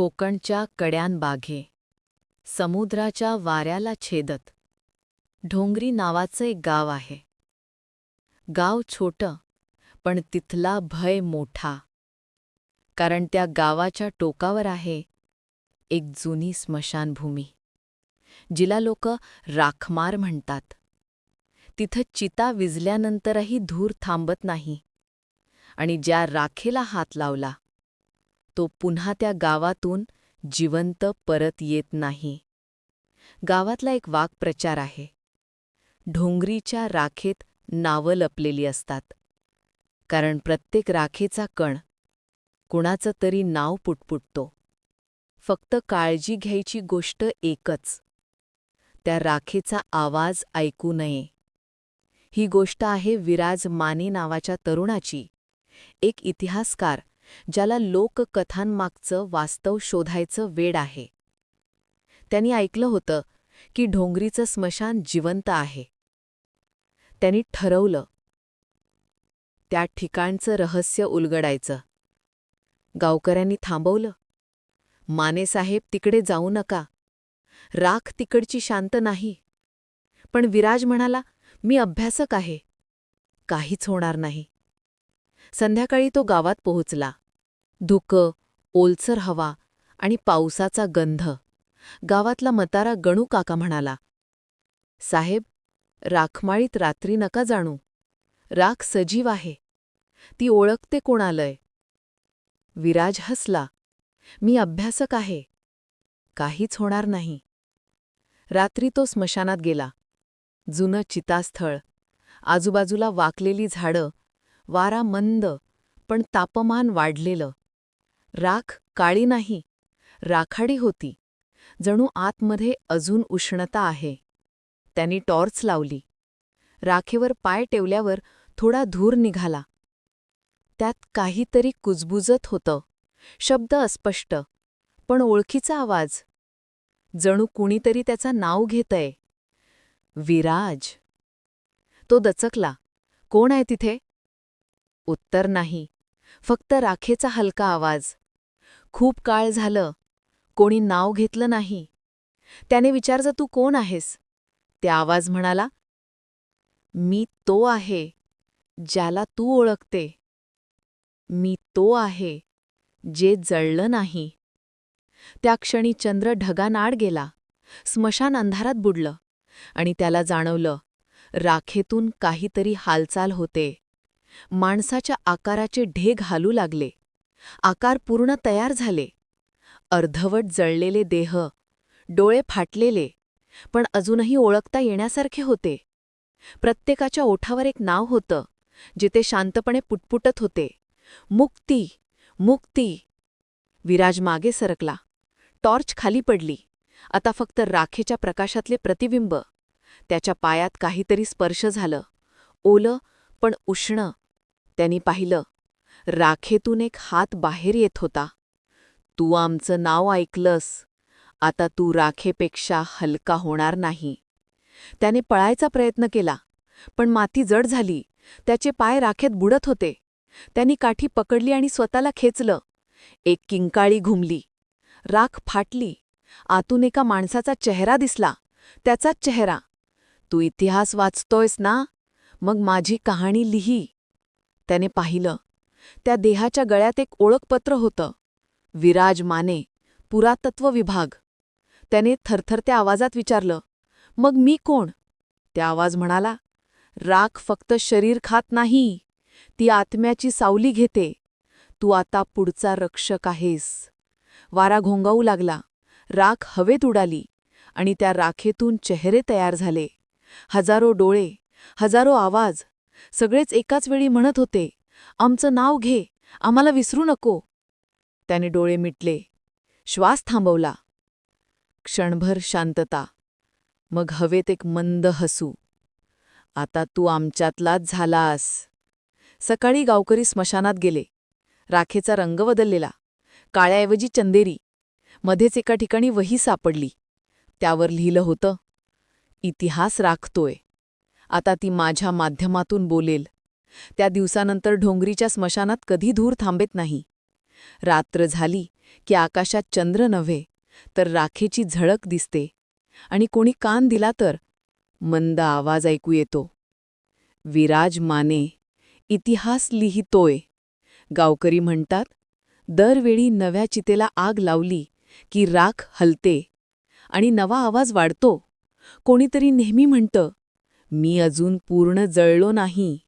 कोकणच्या कड्यानबाघे समुद्राच्या वाऱ्याला छेदत. ढोंगरी नावाचं एक गाव आहे. गाव छोटं पण तिथला भय मोठा. कारण त्या गावाच्या टोकावर आहे एक जुनी स्मशानभूमी. जिला लोक राखमार म्हणतात. तिथं चिता विजल्यानंतरही धूर थांबत नाही. आणि ज्या राखेला हात लावला तो पुन्हा त्या गावातून जिवंत परत येत नाही. गावातला एक वाक्प्रचार आहे. ढोंगरीच्या राखेत नावं लपलेली असतात. कारण प्रत्येक राखेचा कण कुणाचं तरी नाव पुटपुटतो. फक्त काळजी घ्यायची गोष्ट एकच. त्या राखेचा आवाज ऐकू नये. ही गोष्ट आहे विराज माने नावाच्या तरुणाची. एक इतिहासकार ज्याला लोककथांमागचं वास्तव शोधायचं वेड आहे. त्यांनी ऐकलं होतं की ढोंगरीचं स्मशान जिवंत आहे. त्यांनी ठरवलं. त्या ठिकाणचं रहस्य उलगडायचं. गावकऱ्यांनी थांबवलं. मानेसाहेब तिकडे जाऊ नका. राख तिकडची शांत नाही. पण विराज म्हणाला मी अभ्यासक आहे. काहीच होणार नाही. संध्याकाळी तो गावात पोहोचला. धुकं ओलसर हवा आणि पावसाचा गंध. गावातला मतारा गणू काका म्हणाला साहेब राखमाळीत रात्री नका जाणू. राख सजीव आहे. ती ओळखते कोणालय. विराज हसला मी अभ्यासक आहे. काहीच होणार नाही. रात्री तो स्मशानात गेला. जुनं चितास्थळ आजूबाजूला वाकलेली झाडं वारा मंद पण तापमान वाढलेलं. राख काळी नाही राखाडी होती. जणू आतमध्ये अजून उष्णता आहे. त्यांनी टॉर्च लावली. राखेवर पाय टेवल्यावर थोडा धूर निघाला. त्यात काहीतरी कुजबुजत होतं. शब्द अस्पष्ट पण ओळखीचा आवाज. जणू कुणीतरी त्याचा नाव घेतय. विराज. तो दचकला. कोण आहे तिथे? उत्तर नाही. फक्त राखेचा हलका आवाज. खूप काळ झालं. कोणी नाव घेतलं नाही. त्याने विचारलं तू कोण आहेस? त्या आवाज म्हणाला मी तो आहे ज्याला तू ओळखते. मी तो आहे जे जळलं नाही. त्या क्षणी चंद्र ढगानाड गेला. स्मशान अंधारात बुडलं आणि त्याला जाणवलं राखेतून काहीतरी हालचाल होते. माणसाच्या आकाराचे ढेग हालू लागले. आकार पूर्ण तयार झाले. अर्धवट जळलेले देह डोळे फाटलेले पण अजूनही ओळखता येण्यासारखे होते. प्रत्येकाच्या ओठावर एक नाव होतं जिथे शांतपणे पुटपुटत होते. मुक्ती मुक्ती. विराज मागे सरकला. टॉर्च खाली पडली. आता फक्त राखेच्या प्रकाशातले प्रतिबिंब. त्याच्या पायात काहीतरी स्पर्श झालं. ओलं पण उष्ण. त्यांनी पाहिलं राखेतून एक हात बाहेर येत होता. तू आमचं नाव ऐकलंस. आता तू राखेपेक्षा हलका होणार नाही. त्याने पळायचा प्रयत्न केला पण माती जड झाली. त्याचे पाय राखेत बुडत होते. त्यांनी काठी पकडली आणि स्वतःला खेचलं. एक किंकाळी घुमली. राख फाटली. आतून एका माणसाचा चेहरा दिसला. त्याचाच चेहरा तू इतिहास वाचतोयस ना? मग माझी कहाणी लिही. त्याने पाहिलं त्या देहाच्या गळ्यात एक ओळखपत्र होतं. विराज माने पुरातत्व विभाग. त्याने थरथरत्या आवाजात विचारलं मग मी कोण? त्या आवाज म्हणाला राख फक्त शरीर खात नाही ती आत्म्याची सावली घेते. तू आता पुढचा रक्षक आहेस. वारा घोंगावू लागला. राख हवेत उडाली आणि त्या राखेतून चेहरे तयार झाले. हजारो डोळे हजारो आवाज सगळेच एकाच वेळी म्हणत होते आमचं नाव घे. आम्हाला विसरू नको. त्याने डोळे मिटले. श्वास थांबवला. क्षणभर शांतता. मग हवेत एक मंद हसू. आता तू आमच्यातलाच झालास. सकाळी गावकरी स्मशानात गेले. राखेचा रंग बदललेला. काळ्याऐवजी चंदेरी. मध्येच एका ठिकाणी वही सापडली. त्यावर लिहिलं होतं इतिहास राखतोय. आता ती माझ्या माध्यमातून बोलेल. त्या दिवसानंतर ढोंगरीच्या स्मशानात कधी धूर थांबेत नाही. रात्र झाली की आकाशात चंद्र नव्हे तर राखेची झळक दिसते. आणि कोणी कान दिला तर मंद आवाज ऐकू येतो. विराज माने इतिहास लिहितोय. गावकरी म्हणतात दरवेळी नव्या चितेला आग लावली की राख हलते आणि नवा आवाज वाढतो. कोणीतरी नेहमी म्हणतं मी अजून पूर्ण जळलो नाही.